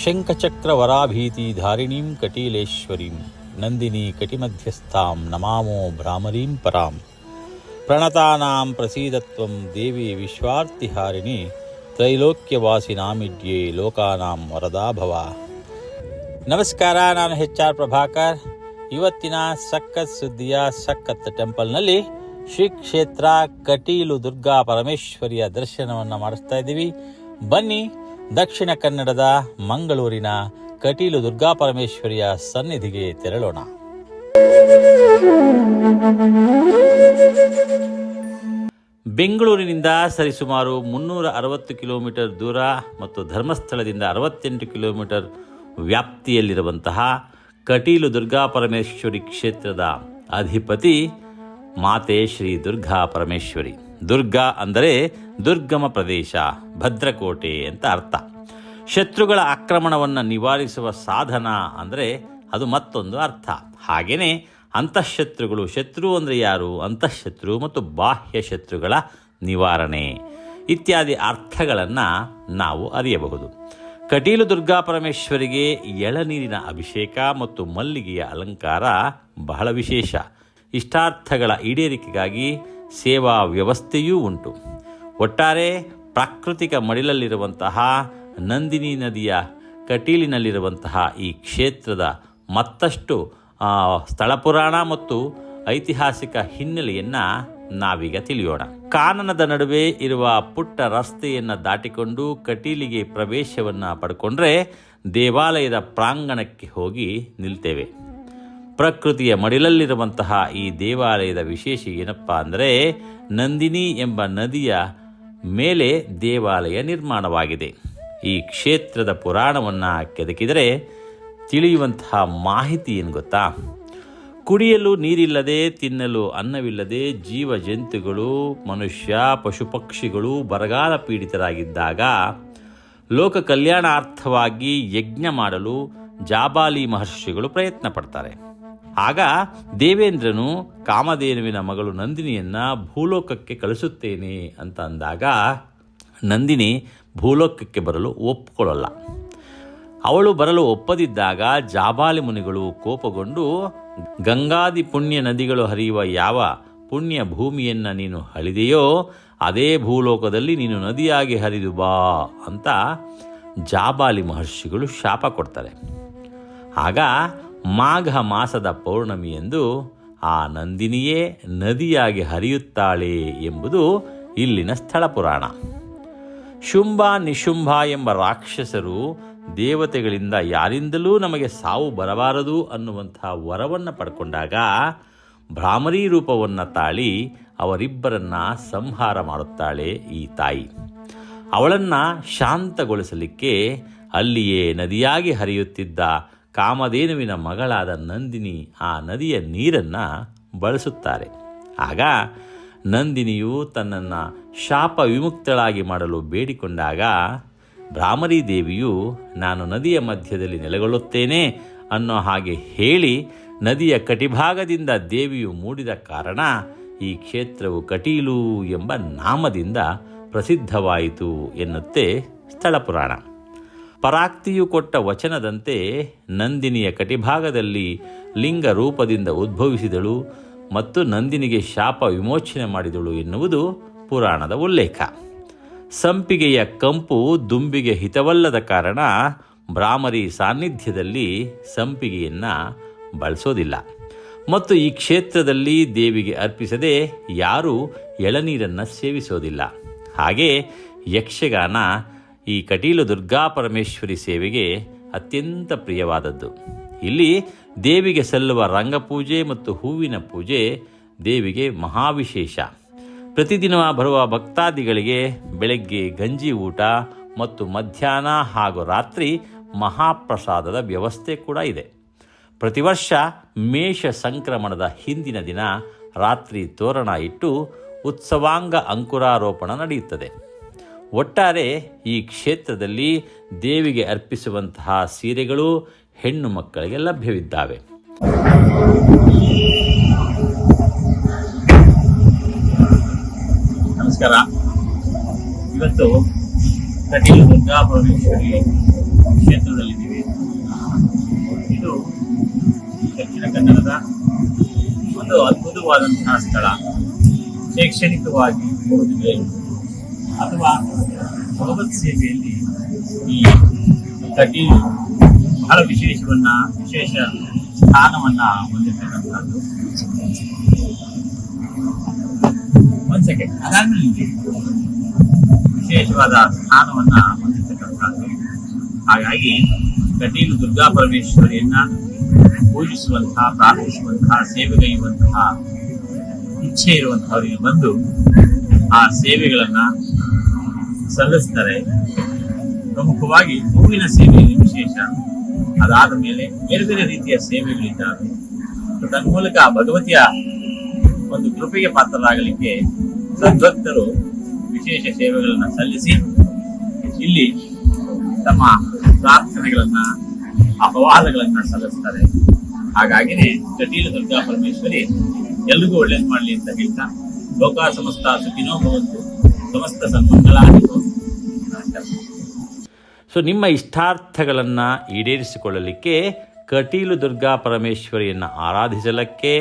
ಶಂಖಚಕ್ರವರಾಭೀತಿಧಾರಿಣೀಂ ಕಟೀಲೇಶ್ವರೀಂ ನಂದಿನಿ ಕಟಿಮಧ್ಯಸ್ಥಾಂ ನಮಾಮೋ ಭ್ರಾಮರೀಂ ಪರಾಂ ಪ್ರಣತಾನಾಂ ಪ್ರಸೀದತ್ವಂ ದೇವಿ ವಿಶ್ವಾರ್ತಿಹಾರಿಣಿ ತ್ರೈಲೋಕ್ಯವಾಸಿನಾಮಿಡ್ಯೆ ಲೋಕಾನಾಂ ವರದಾ ಭವ ನಮಸ್ಕಾರ ನಾನು ಹೆಚ್ ಆರ್ ಪ್ರಭಾಕರ್ ಇವತ್ತಿನ ಸಕ್ಕತ್ ಸುದ್ದಿಯ ಸಕ್ಕತ್ ಟೆಂಪಲ್ನಲ್ಲಿ ಶ್ರೀ ಕ್ಷೇತ್ರ ಕಟೀಲು ದುರ್ಗಾ ಪರಮೇಶ್ವರಿಯ ದರ್ಶನವನ್ನು ಮಾಡಿಸ್ತಾ ಇದ್ದೀವಿ. ಬನ್ನಿ ದಕ್ಷಿಣ ಕನ್ನಡದ ಮಂಗಳೂರಿನ ಕಟೀಲು ದುರ್ಗಾಪರಮೇಶ್ವರಿಯ ಸನ್ನಿಧಿಗೆ ತೆರಳೋಣ. ಬೆಂಗಳೂರಿನಿಂದ ಸರಿಸುಮಾರು ಮುನ್ನೂರ ಅರವತ್ತು ಕಿಲೋಮೀಟರ್ ದೂರ ಮತ್ತು ಧರ್ಮಸ್ಥಳದಿಂದ ಅರವತ್ತೆಂಟು ಕಿಲೋಮೀಟರ್ ವ್ಯಾಪ್ತಿಯಲ್ಲಿರುವಂತಹ ಕಟೀಲು ದುರ್ಗಾಪರಮೇಶ್ವರಿ ಕ್ಷೇತ್ರದ ಅಧಿಪತಿ ಮಾತೆ ಶ್ರೀ ದುರ್ಗಾ ಪರಮೇಶ್ವರಿ. ದುರ್ಗಾ ಅಂದರೆ ದುರ್ಗಮ ಪ್ರದೇಶ, ಭದ್ರಕೋಟೆ ಅಂತ ಅರ್ಥ. ಶತ್ರುಗಳ ಆಕ್ರಮಣವನ್ನು ನಿವಾರಿಸುವ ಸಾಧನ ಅಂದರೆ ಅದು ಮತ್ತೊಂದು ಅರ್ಥ. ಹಾಗೆಯೇ ಅಂತಃಶತ್ರುಗಳು ಶತ್ರು ಅಂದರೆ ಯಾರು? ಅಂತಃಶತ್ರು ಮತ್ತು ಬಾಹ್ಯ ಶತ್ರುಗಳ ನಿವಾರಣೆ ಇತ್ಯಾದಿ ಅರ್ಥಗಳನ್ನು ನಾವು ಅರಿಯಬಹುದು. ಕಟೀಲು ದುರ್ಗಾ ಪರಮೇಶ್ವರಿಗೆ ಎಳನೀರಿನ ಅಭಿಷೇಕ ಮತ್ತು ಮಲ್ಲಿಗೆಯ ಅಲಂಕಾರ ಬಹಳ ವಿಶೇಷ. ಇಷ್ಟಾರ್ಥಗಳ ಈಡೇರಿಕೆಗಾಗಿ ಸೇವಾ ವ್ಯವಸ್ಥೆಯೂ ಉಂಟು. ಒಟ್ಟಾರೆ ಪ್ರಾಕೃತಿಕ ಮಡಿಲಲ್ಲಿರುವಂತಹ ನಂದಿನಿ ನದಿಯ ಕಟೀಲಿನಲ್ಲಿರುವಂತಹ ಈ ಕ್ಷೇತ್ರದ ಮತ್ತಷ್ಟು ಸ್ಥಳ ಪುರಾಣ ಮತ್ತು ಐತಿಹಾಸಿಕ ಹಿನ್ನೆಲೆಯನ್ನು ನಾವೀಗ ತಿಳಿಯೋಣ. ಕಾನನದ ನಡುವೆ ಇರುವ ಪುಟ್ಟ ರಸ್ತೆಯನ್ನು ದಾಟಿಕೊಂಡು ಕಟೀಲಿಗೆ ಪ್ರವೇಶವನ್ನು ಪಡ್ಕೊಂಡ್ರೆ ದೇವಾಲಯದ ಪ್ರಾಂಗಣಕ್ಕೆ ಹೋಗಿ ನಿಲ್ತೇವೆ. ಪ್ರಕೃತಿಯ ಮಡಿಲಲ್ಲಿರುವಂತಹ ಈ ದೇವಾಲಯದ ವಿಶೇಷ ಏನಪ್ಪ ಅಂದರೆ ನಂದಿನಿ ಎಂಬ ನದಿಯ ಮೇಲೆ ದೇವಾಲಯ ನಿರ್ಮಾಣವಾಗಿದೆ. ಈ ಕ್ಷೇತ್ರದ ಪುರಾಣವನ್ನು ಕೆದಕಿದರೆ ತಿಳಿಯುವಂತಹ ಮಾಹಿತಿ ಏನು ಗೊತ್ತಾ? ಕುಡಿಯಲು ನೀರಿಲ್ಲದೆ, ತಿನ್ನಲು ಅನ್ನವಿಲ್ಲದೆ ಜೀವ ಜಂತುಗಳು ಮನುಷ್ಯ ಪಶು ಪಕ್ಷಿಗಳು ಬರಗಾಲ ಪೀಡಿತರಾಗಿದ್ದಾಗ ಲೋಕ ಕಲ್ಯಾಣಾರ್ಥವಾಗಿ ಯಜ್ಞ ಮಾಡಲು ಜಾಬಾಲಿ ಮಹರ್ಷಿಗಳು ಪ್ರಯತ್ನ ಪಡ್ತಾರೆ. ಆಗ ದೇವೇಂದ್ರನು ಕಾಮಧೇನುವಿನ ಮಗಳು ನಂದಿನಿಯನ್ನ ಭೂಲೋಕಕ್ಕೆ ಕಳಿಸುತ್ತೇನೆ ಅಂತ ಅಂದಾಗ ನಂದಿನಿ ಭೂಲೋಕಕ್ಕೆ ಬರಲು ಒಪ್ಪಿಕೊಳ್ಳಲ್ಲ ಅವಳು ಬರಲು ಒಪ್ಪದಿದ್ದಾಗ ಜಾಬಾಲಿ ಮುನಿಗಳು ಕೋಪಗೊಂಡು, ಗಂಗಾದಿ ಪುಣ್ಯ ನದಿಗಳು ಹರಿಯುವ ಯಾವ ಪುಣ್ಯ ಭೂಮಿಯನ್ನು ನೀನು ಹಳಿದೆಯೋ, ಅದೇ ಭೂಲೋಕದಲ್ಲಿ ನೀನು ನದಿಯಾಗಿ ಹರಿದು ಬಾ ಅಂತ ಜಾಬಾಲಿ ಮಹರ್ಷಿಗಳು ಶಾಪ ಕೊಡ್ತಾರೆ. ಆಗ ಮಾಘ ಮಾಸದ ಪೌರ್ಣಮಿಯೆಂದು ಆ ನಂದಿನಿಯೇ ನದಿಯಾಗಿ ಹರಿಯುತ್ತಾಳೆ ಎಂಬುದು ಇಲ್ಲಿನ ಸ್ಥಳ ಪುರಾಣ. ಶುಂಭ ನಿಶುಂಭ ಎಂಬ ರಾಕ್ಷಸರು ದೇವತೆಗಳಿಂದ ಯಾರಿಂದಲೂ ನಮಗೆ ಸಾವು ಬರಬಾರದು ಅನ್ನುವಂಥ ವರವನ್ನು ಪಡ್ಕೊಂಡಾಗ ಭ್ರಾಮರಿ ರೂಪವನ್ನು ತಾಳಿ ಅವರಿಬ್ಬರನ್ನ ಸಂಹಾರ ಮಾಡುತ್ತಾಳೆ ಈ ತಾಯಿ. ಅವಳನ್ನು ಶಾಂತಗೊಳಿಸಲಿಕ್ಕೆ ಅಲ್ಲಿಯೇ ನದಿಯಾಗಿ ಹರಿಯುತ್ತಿದ್ದ ಕಾಮಧೇನುವಿನ ಮಗಳಾದ ನಂದಿನಿ ಆ ನದಿಯ ನೀರನ್ನು ಬಳಸುತ್ತಾರೆ. ಆಗ ನಂದಿನಿಯು ತನ್ನನ್ನು ಶಾಪ ವಿಮುಕ್ತಳಾಗಿ ಮಾಡಲು ಬೇಡಿಕೊಂಡಾಗ ಭ್ರಾಮರಿ ದೇವಿಯು, ನಾನು ನದಿಯ ಮಧ್ಯದಲ್ಲಿ ನೆಲೆಗೊಳ್ಳುತ್ತೇನೆ ಅನ್ನೋ ಹಾಗೆ ಹೇಳಿ ನದಿಯ ಕಟಿಭಾಗದಿಂದ ದೇವಿಯು ಮೂಡಿದ ಕಾರಣ ಈ ಕ್ಷೇತ್ರವು ಕಟೀಲು ಎಂಬ ನಾಮದಿಂದ ಪ್ರಸಿದ್ಧವಾಯಿತು ಎನ್ನುತ್ತೆ ಸ್ಥಳ ಪುರಾಣ ಪರಾಕ್ತಿಯು ಕೊಟ್ಟ ವಚನದಂತೆ ನಂದಿನಿಯ ಕಟಿಭಾಗದಲ್ಲಿ ಲಿಂಗ ರೂಪದಿಂದ ಉದ್ಭವಿಸಿದಳು ಮತ್ತು ನಂದಿನಿಗೆ ಶಾಪ ವಿಮೋಚನೆ ಮಾಡಿದಳು ಎನ್ನುವುದು ಪುರಾಣದ ಉಲ್ಲೇಖ. ಸಂಪಿಗೆಯ ಕಂಪು ದುಂಬಿಗೆ ಹಿತವಲ್ಲದ ಕಾರಣ ಭ್ರಾಮರಿ ಸಾನ್ನಿಧ್ಯದಲ್ಲಿ ಸಂಪಿಗೆಯನ್ನು ಬಳಸೋದಿಲ್ಲ. ಮತ್ತು ಈ ಕ್ಷೇತ್ರದಲ್ಲಿ ದೇವಿಗೆ ಅರ್ಪಿಸದೆ ಯಾರೂ ಎಳನೀರನ್ನು ಸೇವಿಸೋದಿಲ್ಲ. ಹಾಗೆ ಯಕ್ಷಗಾನ ಈ ಕಟೀಲು ದುರ್ಗಾ ಪರಮೇಶ್ವರಿ ಸೇವೆಗೆ ಅತ್ಯಂತ ಪ್ರಿಯವಾದದ್ದು. ಇಲ್ಲಿ ದೇವಿಗೆ ಸಲ್ಲುವ ರಂಗಪೂಜೆ ಮತ್ತು ಹೂವಿನ ಪೂಜೆ ದೇವಿಗೆ ಮಹಾವಿಶೇಷ. ಪ್ರತಿದಿನ ಬರುವ ಭಕ್ತಾದಿಗಳಿಗೆ ಬೆಳಗ್ಗೆ ಗಂಜಿ ಊಟ ಮತ್ತು ಮಧ್ಯಾಹ್ನ ಹಾಗೂ ರಾತ್ರಿ ಮಹಾಪ್ರಸಾದದ ವ್ಯವಸ್ಥೆ ಕೂಡ ಇದೆ. ಪ್ರತಿ ವರ್ಷ ಮೇಷ ಸಂಕ್ರಮಣದ ಹಿಂದಿನ ದಿನ ರಾತ್ರಿ ತೋರಣ ಇಟ್ಟು ಉತ್ಸವಾಂಗ ಅಂಕುರಾರೋಪಣ ನಡೆಯುತ್ತದೆ. ಒಟ್ಟಾರೆ ಈ ಕ್ಷೇತ್ರದಲ್ಲಿ ದೇವಿಗೆ ಅರ್ಪಿಸುವಂತಹ ಸೀರೆಗಳು ಹೆಣ್ಣು ಮಕ್ಕಳಿಗೆ ಲಭ್ಯವಿದ್ದಾವೆ. ನಮಸ್ಕಾರ. ಇವತ್ತು ಕಟೀಲು ದುರ್ಗಾ ಪರಮೇಶ್ವರಿ ಕ್ಷೇತ್ರದಲ್ಲಿದ್ದೀವಿ. ಇದು ದಕ್ಷಿಣ ಕನ್ನಡದ ಒಂದು ಅದ್ಭುತವಾದಂತಹ ಸ್ಥಳ. ಶೈಕ್ಷಣಿಕವಾಗಿ ಓದಿದೆ ಅಥವಾ ಭಗವತ್ ಸೇವೆಯಲ್ಲಿ ಈ ಕಟಿ ಬಹಳ ವಿಶೇಷವನ್ನ, ವಿಶೇಷ ಸ್ಥಾನವನ್ನ ಹೊಂದಿರ್ತಕ್ಕಂಥದ್ದು. ಒಂದ್ ಸೆಕೆಂಡ್ ಅದಾದ್ಮೇಲೆ ವಿಶೇಷವಾದ ಸ್ಥಾನವನ್ನ ಹೊಂದಿರ್ತಕ್ಕಂಥದ್ದು. ಹಾಗಾಗಿ ಕಟೀಲು ದುರ್ಗಾ ಪರಮೇಶ್ವರಿಯನ್ನ ಪೂಜಿಸುವಂತಹ, ಪ್ರಾರ್ಥಿಸುವಂತಹ ಸೇವೆಗೈಯುವಂತಹ ಇಚ್ಛೆ ಇರುವಂತಹವರಿಗೆ ಬಂದು ಆ ಸೇವೆಗಳನ್ನ ಸಲ್ಲಿಸ್ತಾರೆ. ಪ್ರಮುಖವಾಗಿ ಹೂವಿನ ಸೇವೆಯಲ್ಲಿ ವಿಶೇಷ. ಅದಾದ ಮೇಲೆ ಬೇರೆ ಬೇರೆ ರೀತಿಯ ಸೇವೆಗಳಿದ್ದಾವೆ ತನ್ಮೂಲಕ ಭಗವತಿಯ ಒಂದು ಕೃಪೆಗೆ ಪಾತ್ರರಾಗಲಿಕ್ಕೆ ಸದ್ಭಕ್ತರು ವಿಶೇಷ ಸೇವೆಗಳನ್ನ ಸಲ್ಲಿಸಿ, ಇಲ್ಲಿ ತಮ್ಮ ಪ್ರಾರ್ಥನೆಗಳನ್ನ, ಅಪವಾದಗಳನ್ನ ಸಲ್ಲಿಸ್ತಾರೆ. ಹಾಗಾಗಿನೇ ಕಟೀಲು ದುರ್ಗಾ ಪರಮೇಶ್ವರಿ ಎಲ್ರಿಗೂ ಒಳ್ಳೇದು ಮಾಡಲಿ ಅಂತ ಹೇಳ್ತಾ ಲೋಕ ಸಮಸ್ತ ಸುಖಿನೋ ಭವಂತು. ಸಮಸ್ತ. ಸೊ, ನಿಮ್ಮ ಇಷ್ಟಾರ್ಥಗಳನ್ನು ಈಡೇರಿಸಿಕೊಳ್ಳಲಿಕ್ಕೆ ಕಟೀಲು ದುರ್ಗಾ ಪರಮೇಶ್ವರಿಯನ್ನು ಆರಾಧಿಸಲಿಕ್ಕೆ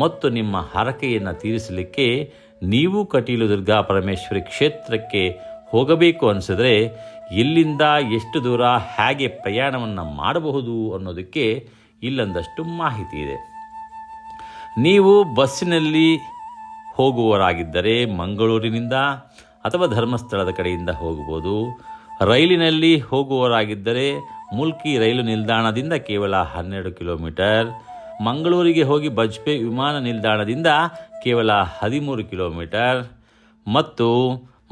ಮತ್ತು ನಿಮ್ಮ ಹರಕೆಯನ್ನು ತೀರಿಸಲಿಕ್ಕೆ ನೀವು ಕಟೀಲು ದುರ್ಗಾ ಪರಮೇಶ್ವರಿ ಕ್ಷೇತ್ರಕ್ಕೆ ಹೋಗಬೇಕು ಅನಿಸಿದ್ರೆ ಎಲ್ಲಿಂದ ಎಷ್ಟು ದೂರ, ಹೇಗೆ ಪ್ರಯಾಣವನ್ನು ಮಾಡಬಹುದು ಅನ್ನೋದಕ್ಕೆ ಇಲ್ಲೊಂದಷ್ಟು ಮಾಹಿತಿ ಇದೆ ನೀವು ಬಸ್ಸಿನಲ್ಲಿ ಹೋಗುವವರಾಗಿದ್ದರೆ ಮಂಗಳೂರಿನಿಂದ ಅಥವಾ ಧರ್ಮಸ್ಥಳದ ಕಡೆಯಿಂದ ಹೋಗ್ಬೋದು ರೈಲಿನಲ್ಲಿ ಹೋಗುವವರಾಗಿದ್ದರೆ ಮುಲ್ಕಿ ರೈಲು ನಿಲ್ದಾಣದಿಂದ ಕೇವಲ ಹನ್ನೆರಡು ಕಿಲೋಮೀಟರ್. ಮಂಗಳೂರಿಗೆ ಹೋಗಿ ಬಜ್ಪೆ ವಿಮಾನ ನಿಲ್ದಾಣದಿಂದ ಕೇವಲ ಹದಿಮೂರು ಕಿಲೋಮೀಟರ್. ಮತ್ತು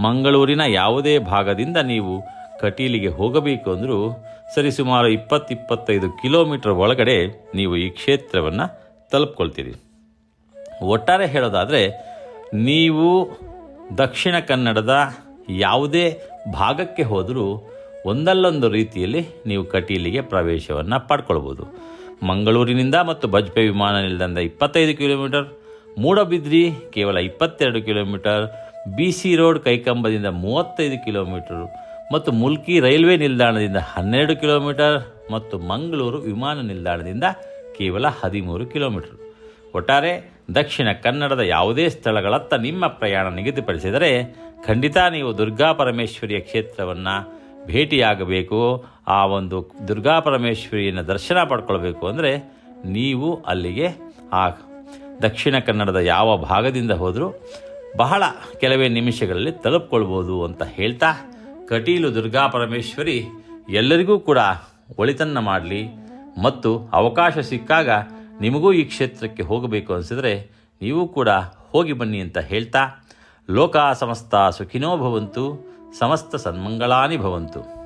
ಮಂಗಳೂರಿನ ಯಾವುದೇ ಭಾಗದಿಂದ ನೀವು ಕಟೀಲಿಗೆ ಹೋಗಬೇಕು ಅಂದರೂ ಸರಿಸುಮಾರು ಇಪ್ಪತ್ತಿಪ್ಪತ್ತೈದು ಕಿಲೋಮೀಟರ್ ಒಳಗಡೆ ನೀವು ಈ ಕ್ಷೇತ್ರವನ್ನು ತಲುಪ್ಕೊಳ್ತೀರಿ. ಒಟ್ಟಾರೆ ಹೇಳೋದಾದರೆ, ನೀವು ದಕ್ಷಿಣ ಕನ್ನಡದ ಯಾವುದೇ ಭಾಗಕ್ಕೆ ಹೋದರೂ ಒಂದಲ್ಲೊಂದು ರೀತಿಯಲ್ಲಿ ನೀವು ಕಟೀಲಿಗೆ ಪ್ರವೇಶವನ್ನು ಪಡ್ಕೊಳ್ಬೋದು. ಮಂಗಳೂರಿನಿಂದ ಮತ್ತು ಬಜ್ಪೆ ವಿಮಾನ ನಿಲ್ದಾಣದ ಇಪ್ಪತ್ತೈದು ಕಿಲೋಮೀಟರ್, ಮೂಡಬಿದ್ರಿ ಕೇವಲ ಇಪ್ಪತ್ತೆರಡು ಕಿಲೋಮೀಟರ್, ಬಿ ಸಿ ರೋಡ್ ಕೈಕಂಬದಿಂದ ಮೂವತ್ತೈದು ಕಿಲೋಮೀಟರ್ ಮತ್ತು ಮುಲ್ಕಿ ರೈಲ್ವೆ ನಿಲ್ದಾಣದಿಂದ ಹನ್ನೆರಡು ಕಿಲೋಮೀಟರ್ ಮತ್ತು ಮಂಗಳೂರು ವಿಮಾನ ನಿಲ್ದಾಣದಿಂದ ಕೇವಲ ಹದಿಮೂರು ಕಿಲೋಮೀಟರ್. ಒಟ್ಟಾರೆ ದಕ್ಷಿಣ ಕನ್ನಡದ ಯಾವುದೇ ಸ್ಥಳಗಳತ್ತ ನಿಮ್ಮ ಪ್ರಯಾಣ ನಿಗದಿಪಡಿಸಿದರೆ ಖಂಡಿತ ನೀವು ದುರ್ಗಾ ಪರಮೇಶ್ವರಿಯ ಕ್ಷೇತ್ರವನ್ನು ಭೇಟಿಯಾಗಬೇಕು. ಆ ಒಂದು ದುರ್ಗಾ ಪರಮೇಶ್ವರಿಯನ್ನು ದರ್ಶನ ಪಡ್ಕೊಳ್ಬೇಕು ಅಂದರೆ ನೀವು ಅಲ್ಲಿಗೆ ಆ ದಕ್ಷಿಣ ಕನ್ನಡದ ಯಾವ ಭಾಗದಿಂದ ಹೋದರೂ ಬಹಳ ಕೆಲವೇ ನಿಮಿಷಗಳಲ್ಲಿ ತಲುಪ್ಕೊಳ್ಬೋದು ಅಂತ ಹೇಳ್ತಾ ಕಟೀಲು ದುರ್ಗಾ ಪರಮೇಶ್ವರಿ ಎಲ್ಲರಿಗೂ ಕೂಡ ಒಳಿತನ್ನು ಮಾಡಲಿ ಮತ್ತು ಅವಕಾಶ ಸಿಕ್ಕಾಗ ನಿಮಗೂ ಈ ಕ್ಷೇತ್ರಕ್ಕೆ ಹೋಗಬೇಕು ಅನಿಸಿದರೆ ನೀವು ಕೂಡ ಹೋಗಿ ಬನ್ನಿ ಅಂತ ಹೇಳ್ತಾ, ಲೋಕ ಸಮಸ್ತ ಸುಖಿನೋ ಭವಂತು, ಸಮಸ್ತ ಸನ್ಮಂಗಳಾನಿ ಭವಂತು.